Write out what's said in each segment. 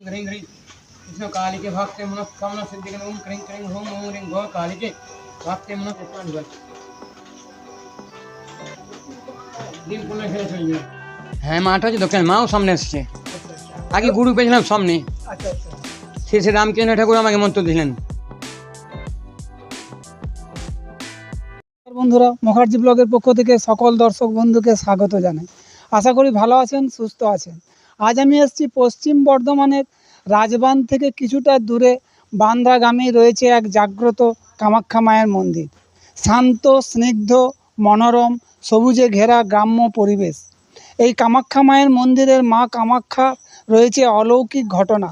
ह्रीं ह्रीं कृष्ण कालिके भक्ते मनोकामना सिद्धि ओम क्रीं क्रीं ओम ओम ह्रीं गो कालिके भक्ते মনো পুষ্পাঞ্জলি বল দিন পুনः শেষ হয়ে যাবে হ্যাঁ মাটা হচ্ছে দক্ষিণ মাও সামনে এসছে আগে গুরু পেয়েছিলাম সামনে আচ্ছা আচ্ছা সে সে রামকৃষ্ণ ঠাকুর আমাকে মন্ত্র দিলেন নমস্কার বন্ধুরা মুখার্জি ব্লগের পক্ষ থেকে সকল দর্শক বন্ধুকে স্বাগত জানাই আশা করি ভালো আছেন সুস্থ আছেন আজ আমি এসেছি পশ্চিম বর্ধমানের রাজবান থেকে কিছুটা দূরে বান্দ্রাগামী রয়েছে এক জাগ্রত কামাখ্যা মায়ের মন্দির। শান্ত, স্নিগ্ধ, মনোরম, সবুজে ঘেরা গ্রাম্য পরিবেশ। এই কামাখ্যা মায়ের মন্দিরের মা কামাখ্যা রয়েছে অলৌকিক ঘটনা।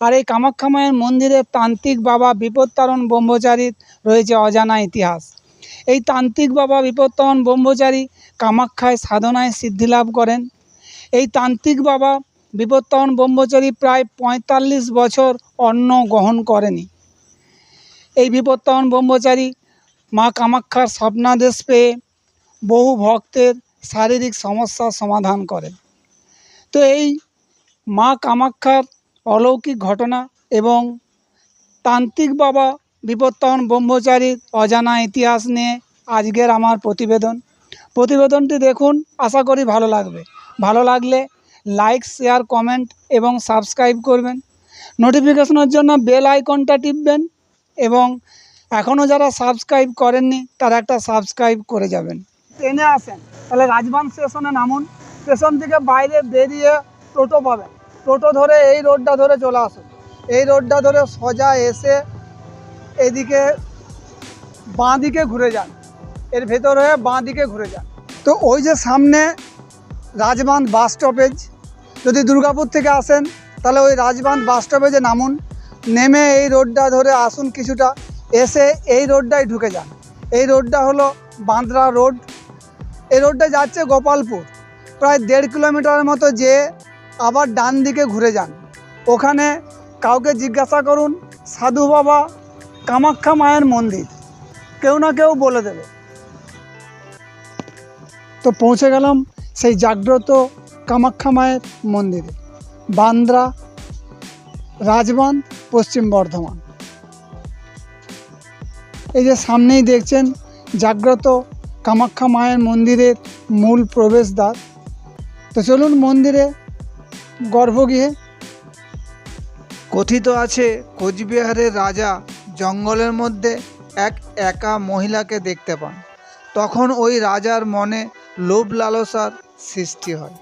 আর এই কামাখ্যা মায়ের মন্দিরের তান্ত্রিক বাবা বিপত্তারণ ব্রহ্মচারীর রয়েছে অজানা ইতিহাস। এই তান্ত্রিক বাবা বিপত্তন ব্রহ্মচারী কামাখ্যায় সাধনায় সিদ্ধিলাভ করেন। এই তান্ত্রিক বাবা বিপত্তন ব্রহ্মচারী প্রায় পঁয়তাল্লিশ বছর অন্ন গ্রহণ করেনি। এই বিপত্তন ব্রহ্মচারী মা কামাখ্যার স্বপ্নাদেশ পেয়ে বহু ভক্তের শারীরিক সমস্যার সমাধান করেন। তো এই মা কামাখ্যার অলৌকিক ঘটনা এবং তান্ত্রিক বাবা বিপত্তন ব্রহ্মচারীর অজানা ইতিহাস নিয়ে আজকের আমার প্রতিবেদন। প্রতিবেদনটি দেখুন, আশা করি ভালো লাগবে। ভালো লাগলে লাইক শেয়ার কমেন্ট এবং সাবস্ক্রাইব করবেন। নোটিফিকেশনের জন্য বেল আইকনটা টিপবেন এবং এখনও যারা সাবস্ক্রাইব করেননি, তারা একটা সাবস্ক্রাইব করে যাবেন। ট্রেনে আসেন। তাহলে রাজবান স্টেশনে নামুন। স্টেশন থেকে বাইরে বেরিয়ে টোটো পাবেন। টোটো ধরে এই রোডটা ধরে চলে আসুন। এই রোডটা ধরে সোজা এসে এদিকে বাঁ দিকে ঘুরে যান। এর ভেতর হয়ে বাঁ দিকে ঘুরে যান। তো ওই যে সামনে রাজবাঁধ বাস স্টপেজ যদি দুর্গাপুর থেকে আসেন, তাহলে ওই রাজবাঁধ বাস স্টপেজে নামুন। নেমে এই রোডটা ধরে আসুন কিছুটা। এসে এই রোডটাই ঢুকে যান। এই রোডটা হলো বাঁদরা রোড। এই রোডটা যাচ্ছে গোপালপুর। প্রায় দেড় কিলোমিটারের মতো যেয়ে আবার ডান দিকে ঘুরে যান। ওখানে কাউকে জিজ্ঞাসা করুন, সাধু বাবা কামাখ্যা মায়ের মন্দির। কেউ না কেউ বলে দেবে। তো পৌঁছে গেলাম সেই জাগ্রত কামাখ্যা মায়ের মন্দিরে, বান্দ্রা রাজবাঁধ পশ্চিম বর্ধমান। এই যে সামনেই দেখছেন, জাগ্রত কামাখ্যা মায়ের মন্দিরের মূল প্রবেশদ্বার। তো চলুন মন্দিরে গর্ভগৃহে। কথিত আছে, কোচবিহারের রাজা জঙ্গলের মধ্যে এক একা মহিলাকে দেখতে পান। তখন ওই রাজার মনে লোভ লালসার সৃষ্টি হয়।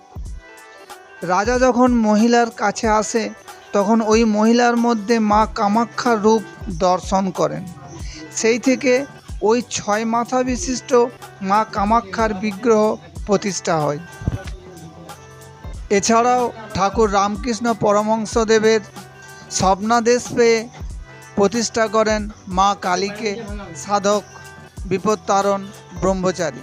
রাজা যখন মহিলার কাছে আসে, তখন ওই মহিলার মধ্যে মা কামাখ্যার রূপ দর্শন করেন। সেই থেকে ওই ছয় মাথা বিশিষ্ট মা কামাখ্যার বিগ্রহ প্রতিষ্ঠা হয়। এছাড়াও ঠাকুর রামকৃষ্ণ পরমহংসদেবের স্বপ্নাদেশ পেয়ে প্রতিষ্ঠা করেন মা কালীকে সাধক, বিপত্তারণ, ব্রহ্মচারী।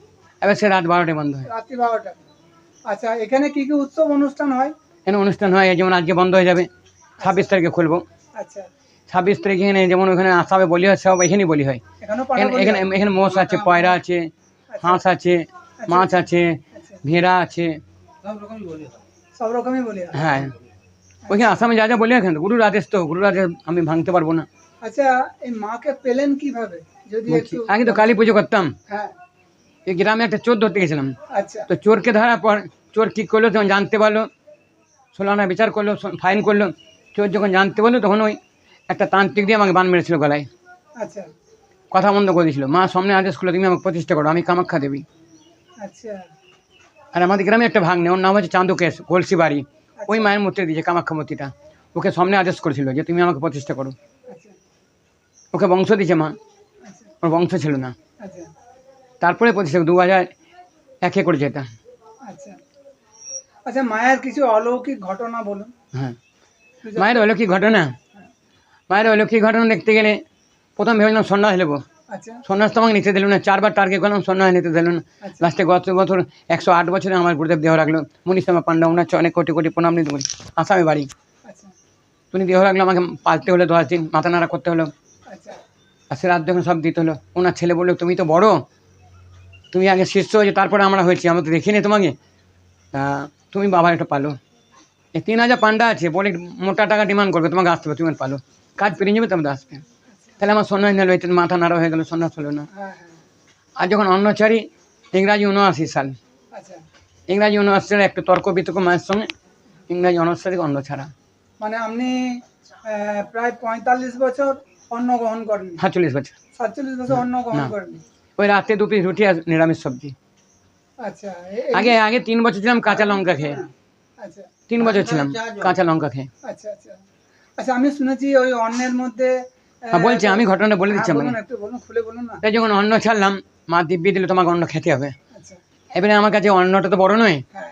এবার সে রাত বারোটায় বন্ধ হয় রাত্রি বারোটা। আচ্ছা এখানে কি কি উৎসব অনুষ্ঠান হয়? এখানে অনুষ্ঠান হয় যেমন আজকে বন্ধ হয়ে যাবে ছাব্বিশ তারিখে খুলবো। আচ্ছা। ছাব্বিশ তারিখে এখানে যেমন ওখানে আসাবে বলি হয় সব এখানেই বলি হয়। এখানে এখানে মোষ আছে পয়রা আছে হাঁস আছে মাছ আছে আচ্ছা, ভেড়া আছে। সব রকমই বলি হ্যাঁ। ওইখানে আসামে যা যা বলি এখন গুরুর আদেশ তো গুরুর আদেশ আমি ভাঙতে পারব না। আচ্ছা এই মাকে পেলেন কীভাবে? যদি আগে তো কালী পুজো করতাম। হ্যাঁ। এই গ্রামে একটা চোর ধরতে গেছিলাম। আচ্ছা। তো চোরকে ধরার পর চোর কী করল তখন জানতে পারল ষোলো আনা বিচার করল ফাইন করল চোর যখন জানতে পারল তখন ওই একটা তান্ত্রিক দিয়ে আমাকে বান মেরেছিল গলায়। আচ্ছা। কথা বন্ধ করে দিয়েছিল মা সামনে আদেশ করল তুমি আমাকে প্রতিষ্ঠা করো আমি কামাখ্যা দেবী। আচ্ছা। আর আমাদের গ্রামে একটা ভাগ নেই ওর নাম হচ্ছে চান্দুকেশ কলসি বাড়ি। ওই মায়ের মূর্তি দিয়েছে কামাখ্যা মূর্তিটা। ওকে সামনে আদেশ করেছিল যে তুমি আমাকে প্রতিষ্ঠা করো। আচ্ছা। ওকে বংশ দিয়েছে মা। আচ্ছা। ওর বংশ ছিল না। আচ্ছা। তারপরে প্রতিষ্ঠা দু হাজার একে করে যেতাম আচ্ছা। আচ্ছা মায়ের কিছু অলৌকিক ঘটনা বলুন। হ্যাঁ। মায়ের অলৌকিক ঘটনা? মায়ের অলৌকিক ঘটনা দেখতে গেলে প্রথম ভেবেছিলাম সন্ন্যাস নেব। আচ্ছা। সন্ন্যাস তো আমাকে নিতে দিল না চারবার টার্গেট করলাম সন্ন্যাস নিতে দিল না। আচ্ছা। লাস্টে গত বছর একশো আট বছরে আমার গুরুদেব দেহ রাখল। মনীষামা পান্ডা ওনার অনেক কোটি কোটি প্রণাম নিতে করি আসামে বাড়ি। আচ্ছা। তুমি দেহ রাখল আমাকে পালতে হলো দশ দিন মাথা নাড়া করতে হলো। আচ্ছা। আর সে রাত যখন সব দিতে হলো ওনার ছেলে বলল তুমি তো বড় তুমি আগে শিষ্য হয়েছে তারপরে আমরা হয়েছি আমরা তো দেখিনি তোমাকে। তা তুমি বাবার একটু পালো। এই তিন হাজার পান্ডা আছে বলে মোটা টাকা ডিমান্ড করবে তোমাকে আসতে হবে তুমি পালো। কাজ পেরিয়ে যাবে তোমাদের আসবে তাহলে আমার সন্ন্যাস নিল এতে মাথা নাড়া হয়ে গেলো সন্ন্যাস হলো না হ্যাঁ হ্যাঁ। আর যখন অন্নচারী ইংরাজি উনআশি সাল। আচ্ছা। ইংরাজি উনআশি সালে একটু তর্ক বিতর্ক মায়ের সঙ্গে ইংরাজি অনার্স থেকে অন্ন ছাড়া। মানে আপনি প্রায় পঁয়তাল্লিশ বছর অন্ন গ্রহণ করেন সাতচল্লিশ বছর। সাতচল্লিশ বছর অন্ন গ্রহণ। করেন ওই রাতে দু পিস রুটি আর নিরামিষ সবজি। আচ্ছা আগে আগে তিন বছর ছিলাম কাঁচা লঙ্কা খেয়ে। আচ্ছা। তিন বছর ছিলাম কাঁচা লঙ্কা খেয়ে। আচ্ছা আচ্ছা। আচ্ছা আমি শুনেছি ওই অন্নের মধ্যে হ্যাঁ, বলছি আমি ঘটনাটা বলে দিচ্ছি হ্যাঁ, না। তাই যখন অন্ন ছাড়লাম মা দিব্যি দিলে তোমাকে অন্ন খেতে হবে। আচ্ছা। এবারে আমার কাছে অন্নটা তো বড় নয়। হ্যাঁ।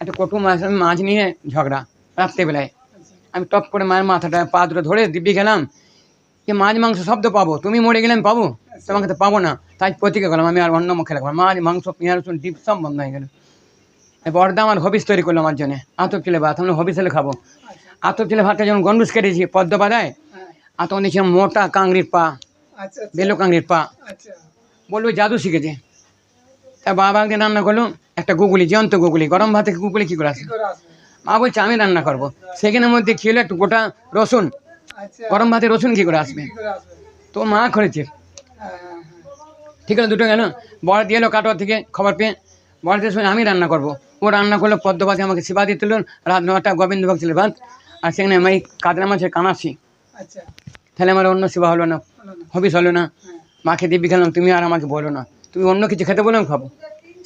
একটা কটু মাছ আমি মাছ নিয়ে ঝগড়া রাত্রেবেলায়। আচ্ছা। আমি টপ করে মায়ের মাথাটা পা দুটো ধরে দিব্যি গেলাম যে মাছ মাংস তো পাবো তুমি মরে গেলে আমি পাবো? তোমাকে তো পাবো না। তাই প্রতিজ্ঞা করলাম আমি আর অন্য মুখে রাখব না। মাছ মাংস পেঁয়াজ রসুন ডিপ সব বন্ধ হয়ে গেল। বড়দা আমার হবিস তৈরি করল আমার জন্য। আতপ চিলে ভাত আমি হবিস হলে খাব। আতপ চিলে ভাতটা যখন গন্ডুস কেটেছি পদ্ম পাদায় হ্যাঁ। আর মোটা কাংড়ির পা আচ্ছা আচ্ছা। বেলো কাংড়ির পা। আচ্ছা। বলব জাদু শিখেছে। তা বাবা একদিন রান্না করল একটা গুগলি জ্যান্ত গুগলি গরম ভাতে গুগলি কী করে আসে? আসবে মা বলছে আমি রান্না করব। সেখানের মধ্যে খেলো একটু গোটা রসুন। গরম ভাতে রসুন কী করে আসবে? তো মা করেছে। ঠিক আছে দুটো গেল বড় দিয়ে এলো কাটোয়া থেকে খবর পেয়ে। বড় দিয়ে শুনে আমি রান্না করব। ও রান্না করল পদ্মপাতি আমাকে সেবা দিতে হলো রাত নটা গোবিন্দভোগ ছিল ভাত আর সেখানে আমি কাতলা মাছের কানাসি আচ্ছা। তাহলে আমার অন্য সেবা হলো না হবিস হলো না। মাকে দিব্যি খেলাম তুমি আর আমাকে বলো না। তুমি অন্য কিছু খেতে বলো খাব।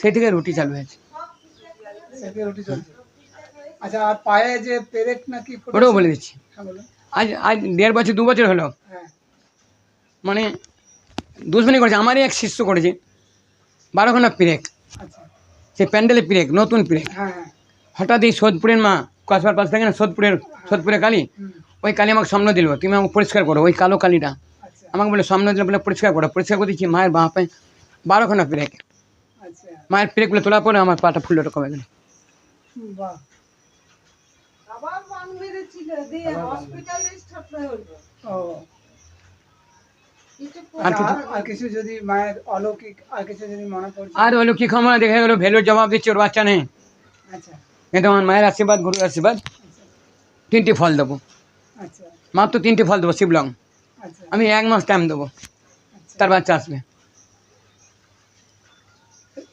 সেই থেকে রুটি চালু হয়েছে। আচ্ছা আর পায়ে যে পেরেক নাকি ওটাও বলে দিচ্ছি। হ্যাঁ আজ আজ দেড় বছর দু বছর হলো। হ্যাঁ। মানে দুশ্মনী করেছে আমারই এক শিষ্য করেছে। বারোখানা পিরেক। আচ্ছা সে প্যান্ডেলের পিরেক নতুন পিরেক। হ্যাঁ হ্যাঁ। হঠাৎ এই সোদপুরের মা কসবার পাশ থাকে না সোদপুরের সোদপুরের কালী ওই কালী আমাকে সামনে দিল তুমি আমাকে পরিষ্কার করো ওই কালো কালীটা। আচ্ছা। আমাকে বলে সামনে দিলে বলে পরিষ্কার করো। পরিষ্কার করে দিচ্ছি মায়ের বাঁ পায়ে বারোখানা পিরেক। আচ্ছা। মায়ের পিরেকগুলো তোলার পরে আমার পাটা ফুলটা কমে গেল। বাহ। ও। আর আর কিছু যদি মায়ের অলৌকিক আর কিছু যদি মনে পড়ছে? আর দেখা গেলো ভ্যালুর জবাব দিচ্ছে ওর বাচ্চা নেই। আচ্ছা। কিন্তু আমার মায়ের আশীর্বাদ গুরুর আশীর্বাদ। তিনটি ফল দেবো। আচ্ছা। মাত্র তিনটি ফল দেবো শিবলং। আচ্ছা। আমি এক মাস টাইম দেবো। আচ্ছা। তার বাচ্চা আসবে।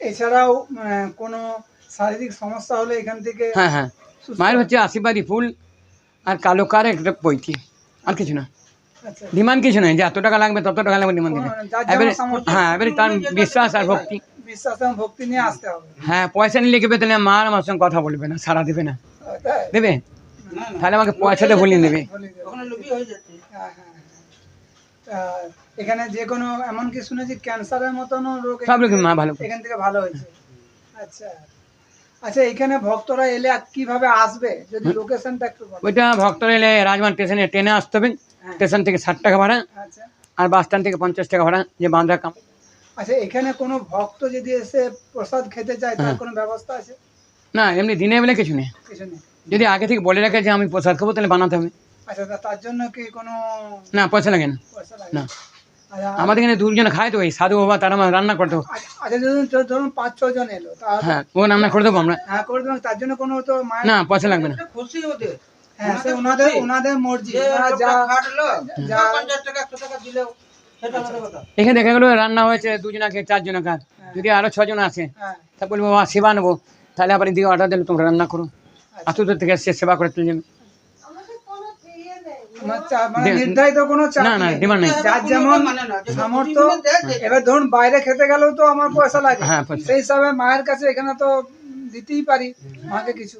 এছাড়াও মানে কোনো শারীরিক সমস্যা হলে এখান থেকে হ্যাঁ হ্যাঁ। মায়ের হচ্ছে আশীর্বাদী ফুল আর কালো কার একটা পৈতি আর কিছু না। আচ্ছা ডিমান্ড কিছু নয় যে এত টাকা লাগবে তত টাকা লাগবে ডিমান্ড এবারে হ্যাঁ এবারে তার বিশ্বাস আর ভক্তি। বিশ্বাস এবং ভক্তি নিয়ে আসতে হবে। হ্যাঁ পয়সা নিয়ে লিখবে তাহলে মা আর আমার সঙ্গে কথা বলবে না সারা দেবে না। দেবে? তাহলে আমাকে পয়সাটা বলিয়ে দেবে। হ্যাঁ, হ্যাঁ, হ্যাঁ। এখানে যে কোনো এমনকি শুনেছি ক্যান্সারের মতনও রোগ সব রকম মা ভালো এখান থেকে ভালো হয়েছে। আচ্ছা। আচ্ছা এখানে ভক্তরা এলে আর কীভাবে আসবে? যদি লোকেশনটা একটু ওইটা ভক্তরা এলে রাজমান স্টেশনে ট্রেনে আসতে হবে। স্টেশন থেকে ষাট টাকা ভাড়া আচ্ছা। আর বাস স্ট্যান্ড থেকে পঞ্চাশ টাকা ভাড়া যে বাঁধরা কাম। আচ্ছা এখানে কোনো ভক্ত যদি এসে প্রসাদ খেতে চায় তার হ্যাঁ। কোনো ব্যবস্থা আছে? না এমনি দিনে বেলা কিছু নেই। কিছু নেই। যদি আগে থেকে বলে রাখে যে আমি প্রসাদ খাব তাহলে বানাতে হবে। আচ্ছা তার জন্য কি কোনো না পয়সা লাগে না। পয়সা লাগে? না। আচ্ছা আমাদের এখানে দুজন খায় তো ওই সাধু বাবা তারা আমার রান্না করতে। হবে। আচ্ছা ধরুন পাঁচ ছ জন এলো হ্যাঁ ও রান্না করে দেবো আমরা। হ্যাঁ করে দেবেন তার জন্য কোনো তো না পয়সা লাগবে না। খুশি ওদের হ্যাঁ সে ওনাদের ওনাদের মর্জি। যা খাটলো যা পঞ্চাশ টাকা একশো টাকা দিলেও সেটা আলাদা কথা। এখানে দেখা গেলো রান্না হয়েছে দুজনা খেয়ে চারজন খার যদি আরও ছজন আসে হ্যাঁ। তা বলব বাবা সেবা নেব। তাহলে আবার দিকে অর্ডার দিলে তোমরা রান্না করো। এত দূর থেকে সে সেবা করে তুলে যাবে মানে নির্ধারিত কোনো চাপ না না ডিমান্ড নেই। যার যেমন না, যে সামর্থ্য দুদিনে দেয়, দেয়। এবার ধরুন বাইরে খেতে গেলেও তো আমার পয়সা লাগে। হ্যাঁ, সেই হিসাবে মায়ের কাছে এখানে তো দিতেই পারি মাকে কিছু?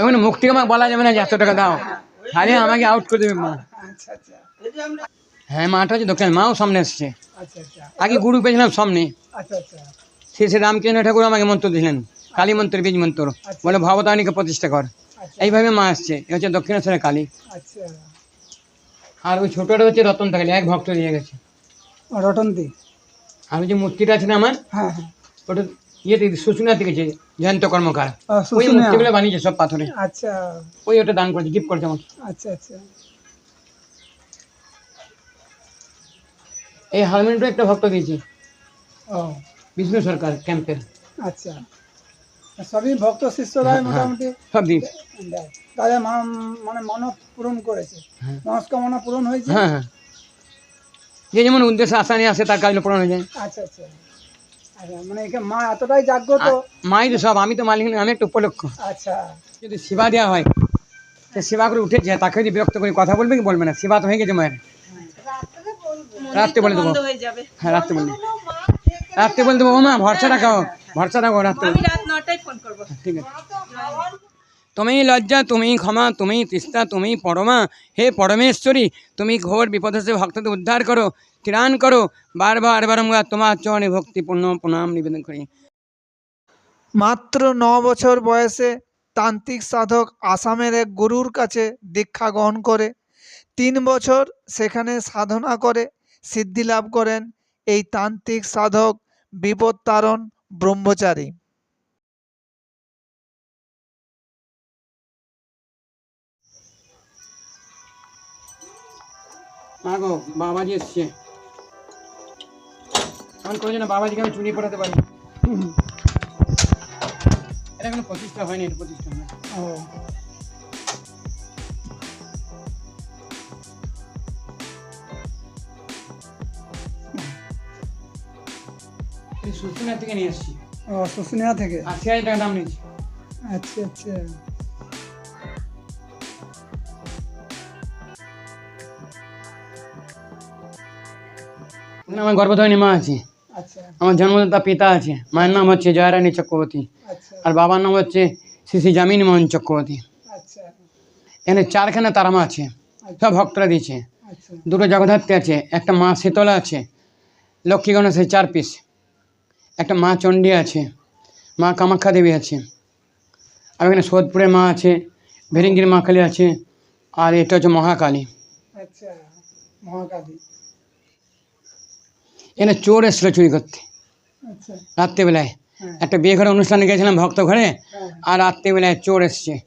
এখন মুখ থেকে আমাকে বলা যাবে না যে এত টাকা দাও। তাহলে আমাকে আউট করে দেবে মা। হ্যাঁ মাটা হচ্ছে দক্ষিণ মাও সামনে এসছে। আচ্ছা আগে গুরু পেয়েছিলাম সামনে। শ্রী শ্রী রামকৃষ্ণ ঠাকুর আমাকে মন্ত্র দিলেন। কালী মন্ত্র বীজ মন্ত্র। বলে ভবতারিণীকে প্রতিষ্ঠা কর। এইভাবে মা আসছে। এ হচ্ছে দক্ষিণেশ্বরের কালী। আর ওই ছোটটা হচ্ছে রতন থাকলে এক ভক্ত দিয়ে গেছে। রটন্তি আর ওই যে মূর্তিটা আছে না আমার? হ্যাঁ হ্যাঁ। ওটা ইয়েতে শুশুনা থেকে যে জয়ন্ত কর্মকার। ওই মূর্তিগুলো বানিয়েছে সব পাথরে। আচ্ছা। ওই ওটা দান করেছে গিফট করেছে আমাকে। আচ্ছা আচ্ছা। এই হারমোনিয়ামটা একটা ভক্ত দিয়েছে। ও। বিষ্ণু সরকার ক্যাম্পের। আচ্ছা। সবই ভক্ত শিষ্যরাই হ্যাঁ, মোটামুটি। সব তাদের মানে মানত পূরণ করেছে। হ্যাঁ। মনস্কামনা পূরণ হয়েছে? হ্যাঁ হ্যাঁ। যে যেমন উদ্দেশ্যে আশা নিয়ে আসে তার কাজগুলো পূরণ হয়ে যায়। আচ্ছা আচ্ছা। মানে মা এতটাই জাগ্রত? মাই তো সব আমি তো মালিক নই, আমি একটা উপলক্ষ। আচ্ছা। যদি সেবা দেওয়া হয় সে সেবা করে উঠেছে তাকে যদি বিরক্ত করে কথা বলবে কি বলবে না? সেবা তো হয়ে গেছে মায়ের। রাত্রে বলে দেবো। হ্যাঁ রাত্রে বলে রাত্রে বলে দেবো ও মা ভরসা রাখো ভরসা রাখো রাত্রে ঠিক আছে। তুমি লজ্জা তুমি ক্ষমা তুমি তিস্তা তুমি পরমা। হে পরমেশ্বরী, তুমি ঘোর বিপদ ভক্তদের উদ্ধার করো, ত্রাণ করো। বারবার, বারংবার তোমার চরণে ভক্তিপূর্ণ প্রণাম নিবেদন করি। মাত্র ন বছর বয়সে তান্ত্রিক সাধক আসামের এক গুরুর কাছে দীক্ষা গ্রহণ করে। তিন বছর সেখানে সাধনা করে, সিদ্ধি লাভ করেন। এই তান্ত্রিক সাধক বিপদ তারণ ব্রহ্মচারী। মা গো বাবাজি এসছে। আমি করে না বাবাজিকে আমি চুনি পড়াতে পারি এটা কোনো প্রতিষ্ঠা হয়নি এটা প্রতিষ্ঠা হয় ও। এই থেকে নিয়ে এসছি ও শুশুনিয়া থেকে? আশি হাজার টাকা দাম নিয়েছি। আচ্ছা আচ্ছা। আমার গর্ভধারিণী মা আছে। আচ্ছা। আমার জন্মদাতা পিতা আছে। মায়ের নাম হচ্ছে জয়রানী চক্রবর্তী। আচ্ছা। আর বাবার নাম হচ্ছে শ্রী শ্রী জামিনী মোহন চক্রবর্তী। আচ্ছা। এখানে চারখানা তারামা আছে। সব ভক্তরা দিয়েছে। দুটো জগদ্ধাত্রী আছে একটা মা শীতলা আছে লক্ষ্মী গণেশের চার পিস। একটা মা চণ্ডী আছে মা কামাখ্যা দেবী আছে। আর এখানে সোদপুরের মা আছে ভেরিঙ্গির মা কালী আছে আর এটা হচ্ছে মহাকালী। আচ্ছা মহাকালী। এখানে চোর এসেছিল চুরি করতে। আচ্ছা। রাত্রেবেলায়। হ্যাঁ। একটা বিয়ে ঘরে অনুষ্ঠানে গেছিলাম ভক্ত ঘরে হ্যাঁ। আর রাত্রেবেলায় চোর এসছে।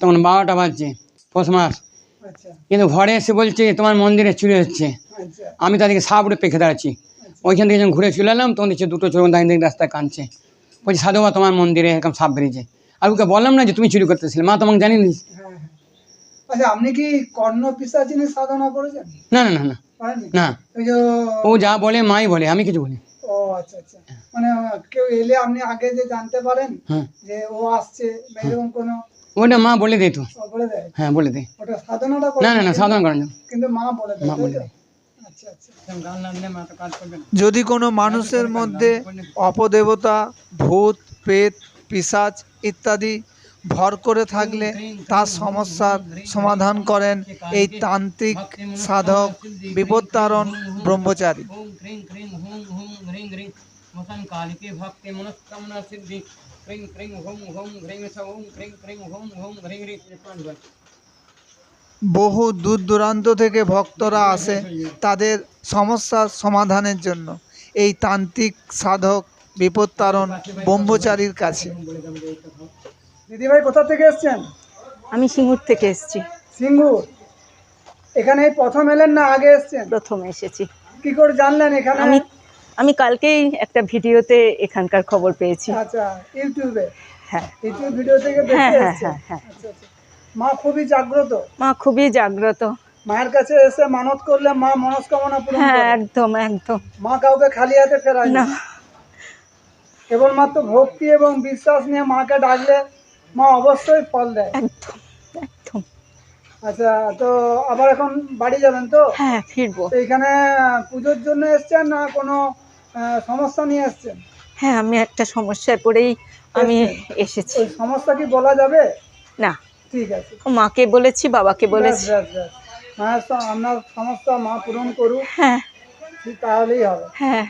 তখন বারোটা বাজছে পৌষ মাস। আচ্ছা। কিন্তু ঘরে এসে বলছে তোমার মন্দিরে চুরি হচ্ছে। আচ্ছা। আমি তাদেরকে সাপ সাবড়ে পেখে দাঁড়াচ্ছি। ওইখান থেকে যখন ঘুরে চলে এলাম তখন দেখছি দুটো চোর দাঁড়িয়ে দাঁড়িয়ে রাস্তায় কাঁদছে। বলছি সাধুবা তোমার মন্দিরে এরকম সাপ বেরিয়েছে। আর ওকে বললাম না যে তুমি চুরি করতেছিলে। মা তোমাকে জানিয়ে দিস হ্যাঁ হ্যাঁ। আচ্ছা আপনি কি কর্ণ পিসাচিনী সাধনা করেছেন? না না না না। না। ওই যে ও যা বলে মাই বলে আমি কিছু বলি ও আচ্ছা আচ্ছা। মানে কেউ এলে আপনি আগে যে জানতে পারেন হ্যাঁ। যে ও আসছে এরকম কোনো ওটা মা বলে দে তো। বলে দেয়? হ্যাঁ বলে দে। ওটা সাধনাটা না না না সাধারণ করেন কিন্তু মা বলে দেয় মা বলে দেয়। আচ্ছা আচ্ছা। যদি কোনো মানুষের মধ্যে অপদেবতা ভূত প্রেত পিশাচ ইত্যাদি ভর করে থাকলে তার সমস্যার সমাধান করেন এই তান্ত্রিক সাধক বিপত্তারণ ব্রহ্মচারী। বহু দূর দূরান্ত থেকে ভক্তরা আসে তাদের সমস্যার সমাধানের জন্য। এই তান্ত্রিক সাধক বিপত্তারণ ব্রহ্মচারীর কাছে। দিদিভাই কোথা থেকে এসছেন? আমি সিঙ্গুর থেকে এসেছি। সিঙ্গুর? এখানে প্রথম এলেন না আগে এসছেন? প্রথম এসেছি। কি করে জানলেন এখানে? আমি আমি কালকেই একটা ভিডিওতে এখানকার খবর পেয়েছি। আচ্ছা ইউটিউবে? হ্যাঁ। ইউটিউব ভিডিও থেকে হ্যাঁ দেখে হ্যাঁ হ্যাঁ হ্যাঁ। আচ্ছা আচ্ছা। মা খুবই জাগ্রত? মা খুবই জাগ্রত। মায়ের কাছে এসে মানত করলে মা মনস্কামনা পূরণ হ্যাঁ একদম একদম। মা কাউকে খালি হাতে ফেরায় না না। কেবলমাত্র ভক্তি এবং বিশ্বাস নিয়ে মাকে ডাকলে মা অবশ্যই ফল দেয়। একদম একদম। আচ্ছা তো আবার এখন বাড়ি যাবেন তো? হ্যাঁ ফিরবো। তো এখানে পুজোর জন্য এসছেন না কোনো সমস্যা নিয়ে এসছেন? হ্যাঁ আমি একটা সমস্যায় পড়েই আমি এসেছি। সমস্যা কি বলা যাবে? না। ঠিক আছে। মাকে বলেছি বাবাকে বলেছি। ব্যাস। আপনার সমস্যা মা পূরণ করুক। হ্যাঁ। তাহলেই হবে। হ্যাঁ।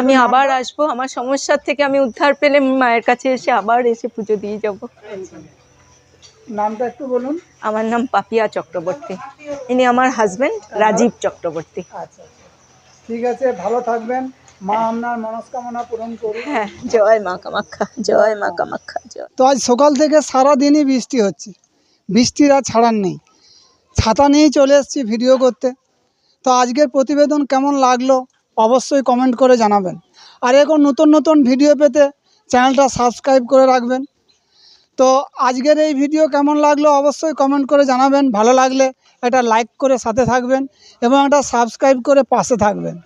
আমি আবার আসব। আমার সমস্যার থেকে আমি উদ্ধার পেলে মায়ের কাছে এসে আবার এসে পুজো দিয়ে যাব। নামটা একটু বলুন। আমার নাম পাপিয়া চক্রবর্তী। ইনি আমার হাজবেন্ড রাজীব চক্রবর্তী। আচ্ছা আচ্ছা। ঠিক আছে ভালো থাকবেন। মা আপনার মনস্কামনা পূরণ করুন হ্যাঁ জয় মা কামাখ্যা জয় মা কামাখ্যা জয়। তো আজ সকাল থেকে সারা দিনই বৃষ্টি হচ্ছে। বৃষ্টির আর ছাড়ার নেই। ছাতা নিয়েই চলে এসেছি ভিডিও করতে। তো আজকের প্রতিবেদন কেমন লাগল? অবশ্যই কমেন্ট করে জানাবেন। আর এখন নতুন নতুন ভিডিও পেতে চ্যানেলটা সাবস্ক্রাইব করে রাখবেন। তো আজকের এই ভিডিও কেমন লাগল অবশ্যই কমেন্ট করে জানাবেন। ভালো লাগলে একটা লাইক করে সাথে থাকবেন এবং একটা সাবস্ক্রাইব করে পাশে থাকবেন।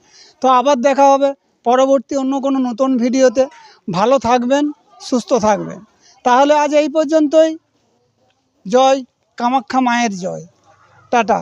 তো আবার দেখা হবে পরবর্তী অন্য কোনো নতুন ভিডিওতে ভালো থাকবেন, সুস্থ থাকবেন। তাহলে আজ এই পর্যন্তই। জয় কামাখ্যা মায়ের জয়। টাটা।